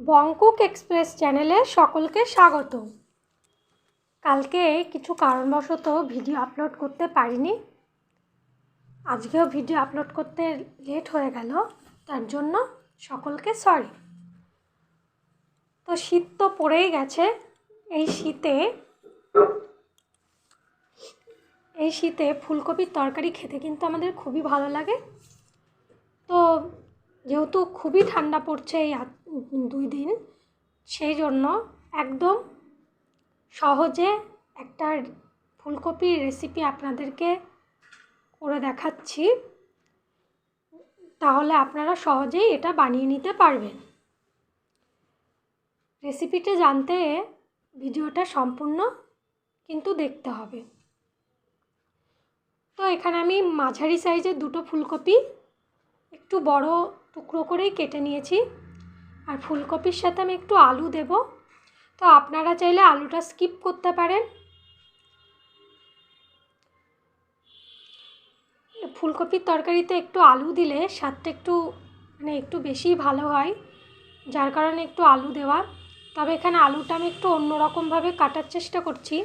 বংকুক express চ্যানেলে সকলকে স্বাগত। কালকে কিছু কারণবশত ভিডিও আপলোড করতে পারিনি। আজকেও ভিডিও আপলোড করতে লেট হয়ে গেল, তার জন্য সকলকে সরি তো শীত তো পড়েই গেছে, এই শীতে এই শীতে ফুলকপির তরকারি খেতে কিন্তু আমাদের খুবই ভালো লাগে। তো যেহেতু খুবই ঠান্ডা পড়ছে এই দুই দিন, সেই জন্য একদম সহজে একটা ফুলকপির রেসিপি আপনাদেরকে করে দেখাচ্ছি। তাহলে আপনারা সহজেই এটা বানিয়ে নিতে পারবেন। রেসিপিটা জানতে ভিডিওটা সম্পূর্ণ কিন্তু দেখতে হবে। তো এখানে আমি মাঝারি সাইজের দুটো ফুলকপি একটু বড় টুকরো করেই কেটে নিয়েছি। আর ফুলকপির সাথে আমি একটু আলু দেব। তো আপনারা চাইলে আলুটা স্কিপ করতে পারেন। ফুলকপির তরকারিতে একটু আলু দিলে স্বাদটা একটু মানে একটু বেশি ভালো হয়, যার কারণে একটু আলু দেওয়া। তবে এখানে আলুটা আমি একটু অন্যরকমভাবে কাটার চেষ্টা করছি।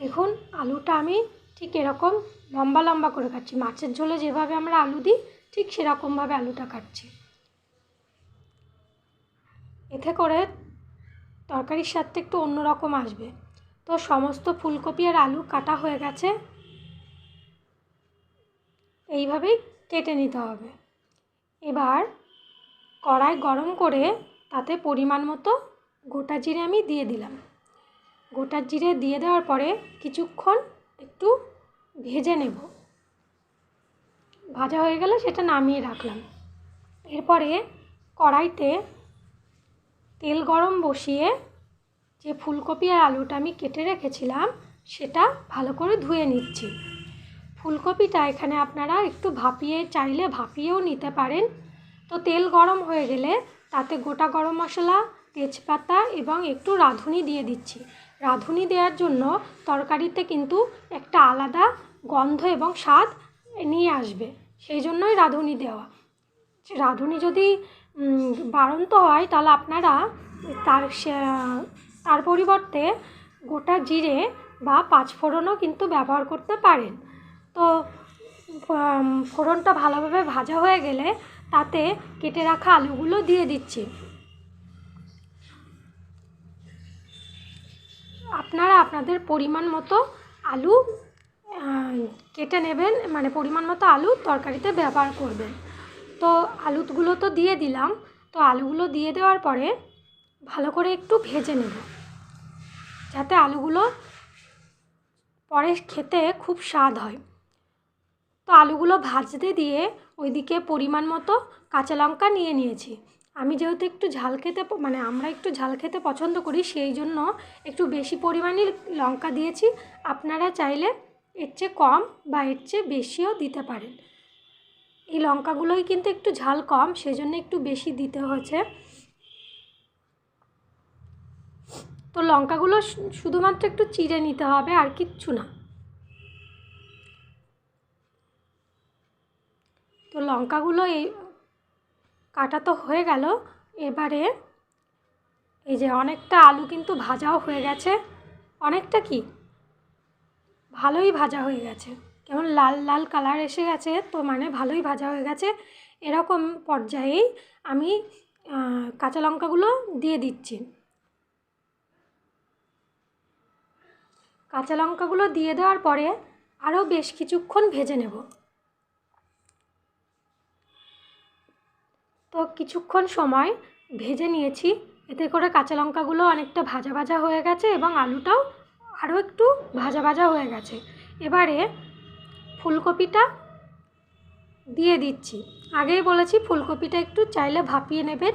দেখুন, আলুটা আমি ঠিক এরকম লম্বা লম্বা করে কাটছি। মাছের ঝোলে যেভাবে আমরা আলু দিই, ঠিক সেরকমভাবে আলুটা কাটছি। এতে করে তরকারির স্বাদটা একটু অন্যরকম আসবে। তো সমস্ত ফুলকপি আর আলু কাটা হয়ে গেছে। এইভাবেই কেটে নিতে হবে। এবার কড়াই গরম করে তাতে পরিমাণ মতো গোটা জিরে আমি দিয়ে দিলাম। গোটা জিরে দিয়ে দেওয়ার পরে কিছুক্ষণ একটু ভেজে নেব। ভাজা হয়ে গেলে সেটা নামিয়ে রাখলাম। এরপরে কড়াইতে তেল গরম বসিয়ে যে ফুলকপি আর আলুটা আমি কেটে রেখেছিলাম, সেটা ভালো করে ধুয়ে নিচ্ছি। ফুলকপিটা এখানে আপনারা একটু ভাপিয়ে, চাইলে ভাপিয়েও নিতে পারেন। তো তেল গরম হয়ে গেলে তাতে গোটা গরম মশলা, তেজপাতা এবং একটু রাঁধুনি দিয়ে দিচ্ছি। রাঁধুনি দেওয়ার জন্য তরকারিতে কিন্তু একটা আলাদা গন্ধ এবং স্বাদ নিয়ে আসবে। সেই জন্যই রাঁধুনি দেওয়া। রাঁধুনি যদি বাড়ন্ত হয়, তাহলে আপনারা তার তার পরিবর্তে গোটা জিরে বা পাঁচফোড়নও কিন্তু ব্যবহার করতে পারেন। তো ফোড়নটা ভালোভাবে ভাজা হয়ে গেলে তাতে কেটে রাখা আলুগুলো দিয়ে দিচ্ছি। আপনারা আপনাদের পরিমাণ মতো আলু কেটে নেবেন মানে পরিমাণ মতো আলু তরকারিতে ব্যবহার করবেন। তো আলুগুলো তো দিয়ে দিলাম। তো আলুগুলো দিয়ে দেওয়ার পরে ভালো করে একটু ভেজে নেব। যাতে আলুগুলো পরে খেতে খুব স্বাদ হয়। তো আলুগুলো ভাজতে দিয়ে ওইদিকে পরিমাণ মতো কাঁচা লঙ্কা নিয়ে নিয়েছি। আমি যেহেতু একটু ঝাল খেতে মানে আমরা একটু ঝাল খেতে পছন্দ করি, সেই জন্য একটু বেশি পরিমাণে লঙ্কা দিয়েছি। আপনারা চাইলে এর চেয়ে কম বা এর চেয়ে বেশিও দিতে পারেন। এই লঙ্কাগুলোই কিন্তু একটু ঝাল কম, সেজন্য একটু বেশি দিতে হয়েছে। তো লঙ্কাগুলো শুধুমাত্র একটু চিড়ে নিতে হবে, আর কিচ্ছু না। তো লঙ্কাগুলো এই কাটা তো হয়ে গেল। এবারে এই যে অনেকটা আলু কিন্তু ভাজাও হয়ে গেছে। অনেকটা কি? ভালোই ভাজা হয়ে গেছে। কেমন লাল লাল কালার এসে গেছে তো মানে ভালোই ভাজা হয়ে গেছে। এরকম পর্যায়েই আমি কাঁচা লঙ্কাগুলো দিয়ে দিচ্ছি। কাঁচা লঙ্কাগুলো দিয়ে দেওয়ার পরে আরও বেশ কিছুক্ষণ ভেজে নেব। তো কিছুক্ষণ সময় ভেজে নিয়েছি। এতে করে কাঁচা লঙ্কাগুলো অনেকটা ভাজা ভাজা হয়ে গেছে এবং আলুটাও আরও একটু ভাজা ভাজা হয়ে গেছে। এবারে ফুলকপিটা দিয়ে দিচ্ছি। আগেই বলেছি ফুলকপিটা একটু চাইলে ভাপিয়ে নেবেন।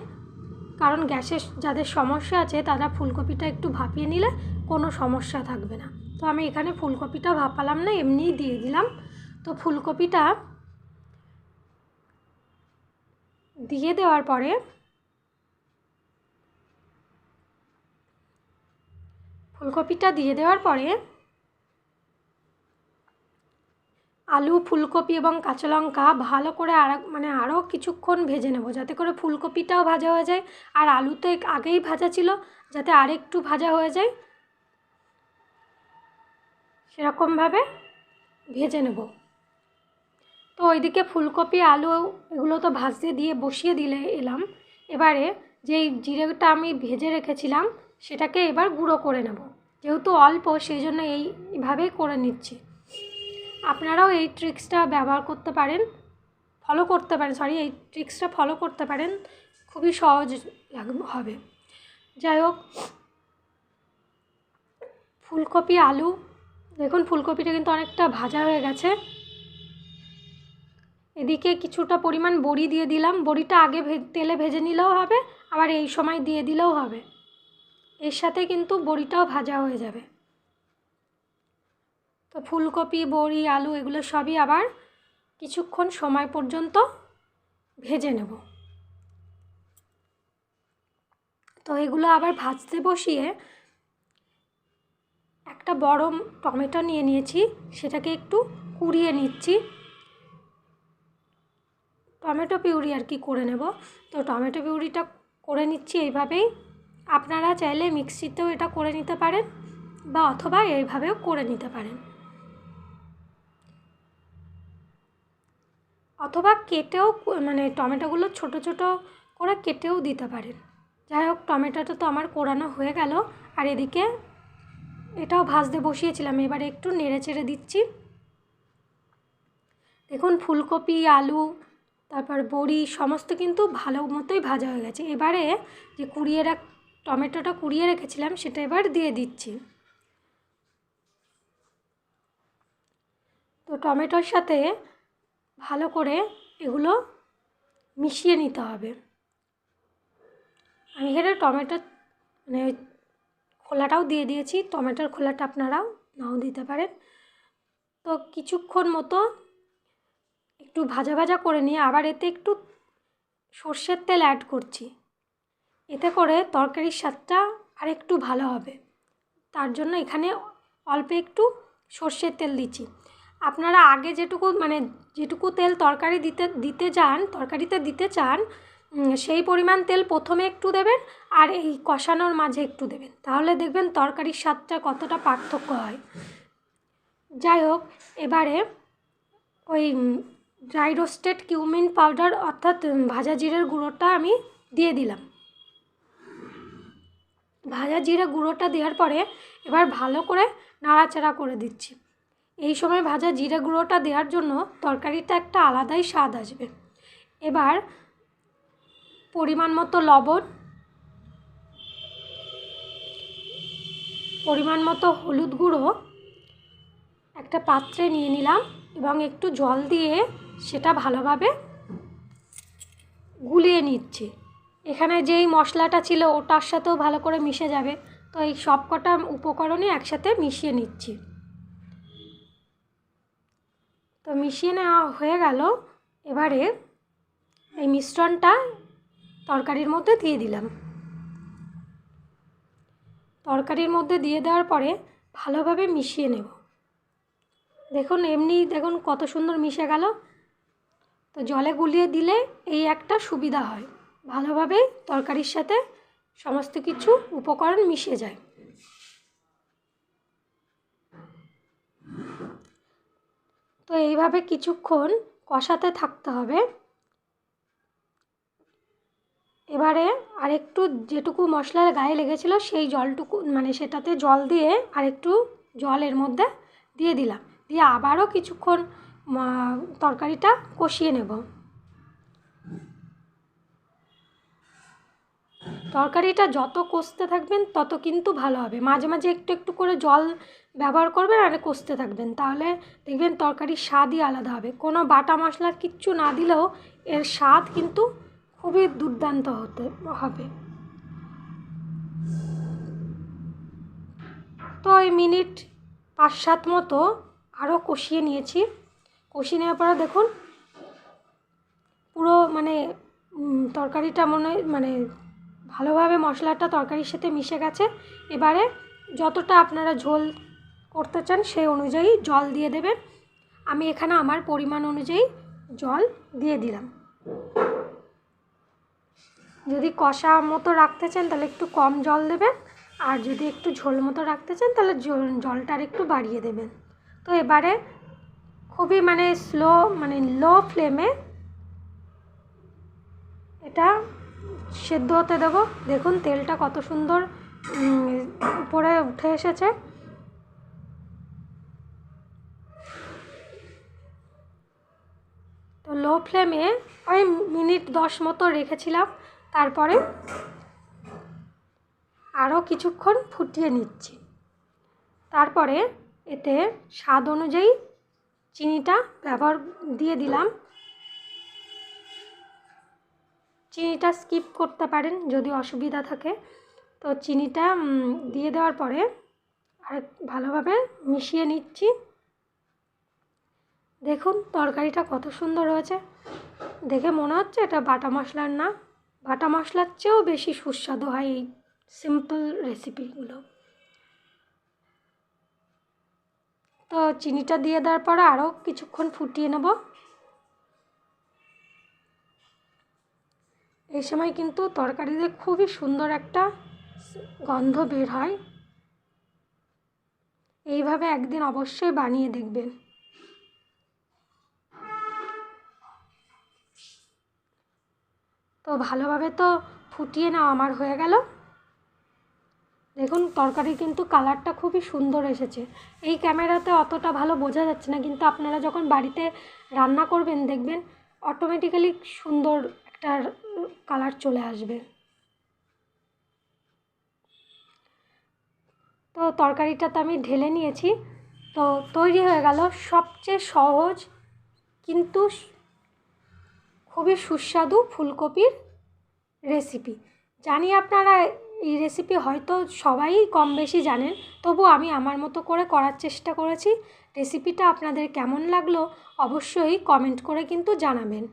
কারণ গ্যাসের যাদের সমস্যা আছে তারা ফুলকপিটা একটু ভাপিয়ে নিলে কোনো সমস্যা থাকবে না। তো আমি এখানে ফুলকপিটা ভাপালাম না, এমনিই দিয়ে দিলাম। তো ফুলকপিটা দিয়ে দেওয়ার পরে ফুলকপিটা দিয়ে দেওয়ার পরে আলু, ফুলকপি এবং কাঁচা লঙ্কা ভালো করে আর মানে আরও কিছুক্ষণ ভেজে নেব যাতে করে ফুলকপিটাও ভাজা হয়ে যায় আর আলু তো আগেই ভাজা ছিল যাতে আরেকটু ভাজা হয়ে যায়। সেরকমভাবে ভেজে নেব। তো ওইদিকে ফুলকপি, আলু এগুলো তো ভাজতে দিয়ে বসিয়ে দিলে এলাম। এবারে যেই জিরেটা আমি ভেজে রেখেছিলাম, সেটাকে এবার গুঁড়ো করে নেব। যেহেতু অল্প, সেই জন্য এইভাবেই করে নিচ্ছি। আপনারাও এই ট্রিক্সটা ব্যবহার করতে পারেন, ফলো করতে পারেন, সরি, এই ট্রিক্সটা ফলো করতে পারেন, খুবই সহজ হবে। যাই হোক, ফুলকপি, আলু, দেখুন ফুলকপিটা কিন্তু অনেকটা ভাজা হয়ে গেছে। এদিকে কিছুটা পরিমাণ বড়ি দিয়ে দিলাম। বড়িটা আগে তেলে ভেজে নিলেও হবে, আবার এই সময় দিয়ে দিলেও হবে। এর সাথে কিন্তু বড়িটাও ভাজা হয়ে যাবে। তো ফুলকপি, বড়ি, আলু এগুলো সবই আবার কিছুক্ষণ সময় পর্যন্ত ভেজে নেব। তো এগুলো আবার ভাজতে বসিয়ে একটা বড় টমেটো নিয়ে নিয়েছি, সেটাকে একটু কুড়িয়ে নিচ্ছি। টমেটো পিউরি আর কি করে নেব। তো টমেটো পিউরিটা করে নিচ্ছি এইভাবেই। আপনারা চাইলে মিক্সিতেও এটা করে নিতে পারেন বা অথবা এইভাবেও করে নিতে পারেন। অথবা কেটেও মানে টমেটোগুলো ছোট ছোট করে কেটেও দিতে পারেন। যাই হোক, টমেটোটা তো আমার কোরানো হয়ে গেল। আর এদিকে এটাও ভাজতে বসিয়েছিলাম, এবারে একটু নেড়ে চেড়ে দিচ্ছি। দেখুন, ফুলকপি, আলু তারপর বড়ি সমস্ত কিন্তু ভালো মতোই ভাজা হয়ে গেছে। এবারে যে কুড়িয়ে রাখ টমেটোটা কুড়িয়ে রেখেছিলাম, সেটা এবার দিয়ে দিচ্ছি। তো টমেটোর সাথে ভালো করে এগুলো মিশিয়ে নিতে হবে। আমি এখানে টমেটো মানে খোলাটাও দিয়ে দিয়েছি। টমেটোর খোলাটা আপনারাও নাও দিতে পারেন। তো কিছুক্ষণ মতো একটু ভাজা ভাজা করে নিয়ে আবার এতে একটু সর্ষের তেল অ্যাড করছি। এতে করে তরকারির স্বাদটা আর একটু ভালো হবে। তার জন্য এখানে অল্প একটু সর্ষের তেল দিচ্ছি। আপনারা আগে যেটুকু মানে যেটুকু তেল তরকারি দিতে দিতে চান তরকারিতে দিতে চান সেই পরিমাণ তেল প্রথমে একটু দেবেন আর এই কষানোর মাঝে একটু দেবেন। তাহলে দেখবেন তরকারির স্বাদটা কতটা পার্থক্য হয়। যাই হোক, এবারে ওই ড্রাই রোস্টেড কিউমিন পাউডার অর্থাৎ ভাজা জিরের গুঁড়োটা আমি দিয়ে দিলাম। ভাজা জিরে গুঁড়োটা দেওয়ার পরে এবার ভালো করে নাড়াচাড়া করে দিচ্ছি। এই সময় ভাজা জিরে গুঁড়োটা দেওয়ার জন্য তরকারিটা একটা আলাদাই স্বাদ আসবে। এবার পরিমাণ মতো লবণ, পরিমাণ মতো হলুদ গুঁড়ো, একটা পাত্রে নিয়ে নিলাম এবং একটু জল দিয়ে সেটা ভালোভাবে গুলিয়ে নিচ্ছি। এখানে যেই মশলাটা ছিল ওটার সাথেও ভালো করে মিশে যাবে। তো এই সব কটা উপকরণই একসাথে মিশিয়ে নিচ্ছি। তো মিশিয়ে নেওয়া হয়ে গেল। এবারে এই মিশ্রণটা তরকারির মধ্যে দিয়ে দিলাম। তরকারির মধ্যে দিয়ে দেওয়ার পরে ভালোভাবে মিশিয়ে নেব। দেখুন, এমনি দেখুন কত সুন্দর মিশে গেল। তো জলে গুলিয়ে দিলে এই একটা সুবিধা হয়। ভালোভাবে তরকারির সাথে সমস্ত কিছু উপকরণ মিশে যায়। তো এইভাবে কিছুক্ষণ কষাতে থাকতে হবে। এবারে আরেকটু যেটুকু মশলার গায়ে লেগেছিলো সেই জলটুকু মানে সেটাতে জল দিয়ে আরেকটু জল এর মধ্যে দিয়ে দিলাম। দিয়ে আবারও কিছুক্ষণ তরকারিটা কষিয়ে নেব। তরকারিটা যত কষতে থাকবেন, তত কিন্তু ভালো হবে। মাঝে মাঝে একটু একটু করে জল ব্যবহার করবেন আর কষতে থাকবেন। তাহলে দেখবেন তরকারির স্বাদই আলাদা হবে। কোনো বাটা মশলা কিচ্ছু না দিলেও এর স্বাদ কিন্তু খুবই দুর্দান্ত হতে, হবে। তো এই মিনিট পাঁচ সাত মতো আরও কষিয়ে নিয়েছি। কষিয়ে নেওয়ার পরে দেখুন, পুরো মানে তরকারিটা মনে মানে ভালোভাবে মশলাটা তরকারির সাথে মিশে গেছে। এবারে যতটা আপনারা ঝোল করতে চান সেই অনুযায়ী জল দিয়ে দেবেন। আমি এখানে আমার পরিমাণ অনুযায়ী জল দিয়ে দিলাম। যদি কষা মতো রাখতে চান তাহলে একটু কম জল দেবেন, আর যদি একটু ঝোল মতো রাখতে চান তাহলে জলটা আর একটু বাড়িয়ে দেবেন। তো এবারে খুবই মানে স্লো মানে লো ফ্লেমে এটা সেদ্ধ হতে দেবো। দেখুন, তেলটা কত সুন্দর উপরে উঠে এসেছে। তো লো ফ্লেমে ওই মিনিট দশ মতো রেখেছিলাম। তারপরে আরও কিছুক্ষণ ফুটিয়ে নিচ্ছি। তারপরে এতে স্বাদ অনুযায়ী চিনিটা ব্যবহার দিয়ে দিলাম। চিনিটা স্কিপ করতে পারেন যদি অসুবিধা থাকে। তো চিনিটা দিয়ে দেওয়ার পরে আর ভালোভাবে মিশিয়ে নিচ্ছি। দেখুন তরকারিটা কত সুন্দর হয়েছে। দেখে মনে হচ্ছে এটা বাটা মশলার না। বাটা মশলার চেয়েও বেশি সুস্বাদু হয় এই সিম্পল রেসিপিগুলো তো চিনিটা দিয়ে দেওয়ার পরে আরও কিছুক্ষণ ফুটিয়ে নেব। এই সময় কিন্তু তরকারিতে খুবই সুন্দর একটা গন্ধ বের হয়। এইভাবে একদিন অবশ্যই বানিয়ে দেখবেন। তো ভালোভাবে তো ফুটিয়ে নেওয়া আমার হয়ে গেল। দেখুন তরকারি কিন্তু কালারটা খুবই সুন্দর এসেছে। এই ক্যামেরাতে অতটা ভালো বোঝা যাচ্ছে না, কিন্তু আপনারা যখন বাড়িতে রান্না করবেন, দেখবেন অটোমেটিক্যালি সুন্দর একটা কালার চলে আসবে। তো তরকারিটা তো আমি ঢেলে নিয়েছি। তো তৈরি হয়ে গেল সবচেয়ে সহজ কিন্তু খুবই সুস্বাদু ফুলকপির রেসিপি জানি আপনারা এই রেসিপি হয়তো সবাই কম বেশি জানেন তবু আমি আমার মতো করে করার চেষ্টা করেছি। রেসিপিটা আপনাদের কেমন লাগল অবশ্যই কমেন্ট করে কিন্তু জানাবেন।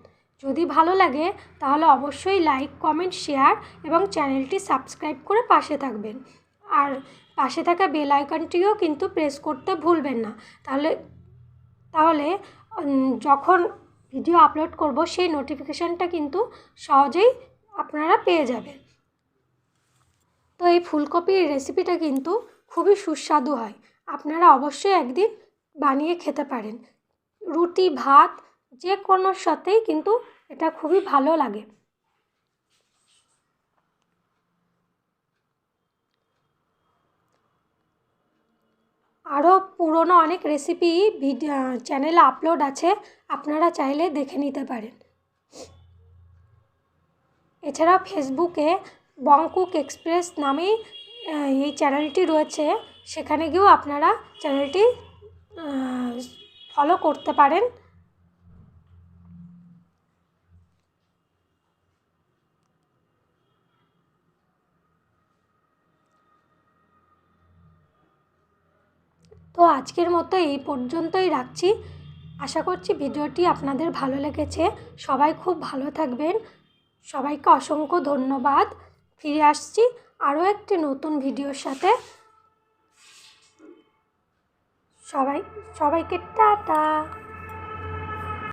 যদি ভালো লাগে, তাহলে অবশ্যই লাইক কমেন্ট শেয়ার এবং চ্যানেলটি সাবস্ক্রাইব করে পাশে থাকবেন। আর পাশে থাকা বেল আইকনটিও কিন্তু প্রেস করতে ভুলবেন না। তাহলে তাহলে যখন ভিডিও আপলোড করব, সেই নোটিফিকেশানটা কিন্তু সহজেই আপনারা পেয়ে যাবেন। তো এই ফুলকপির রেসিপিটা কিন্তু খুবই সুস্বাদু হয়। আপনারা অবশ্যই একদিন বানিয়ে খেতে পারেন। রুটি, ভাত যে কোনোর সাথেই কিন্তু এটা খুবই ভালো লাগে। আরও পুরনো অনেক রেসিপি ভিডিও চ্যানেলে আপলোড আছে, আপনারা চাইলে দেখে নিতে পারেন। এছাড়াও ফেসবুকে বংকুক এক্সপ্রেস নামেই এই চ্যানেলটি রয়েছে। সেখানে গিয়েও আপনারা চ্যানেলটি ফলো করতে পারেন। তো আজকের মতো এই পর্যন্তই রাখছি। আশা করছি ভিডিওটি আপনাদের ভালো লেগেছে। সবাই খুব ভালো থাকবেন। সবাইকে অসংখ্য ধন্যবাদ। ফিরে আসছি আরও একটি নতুন ভিডিওর সাথে। সবাই সবাইকে টাটা।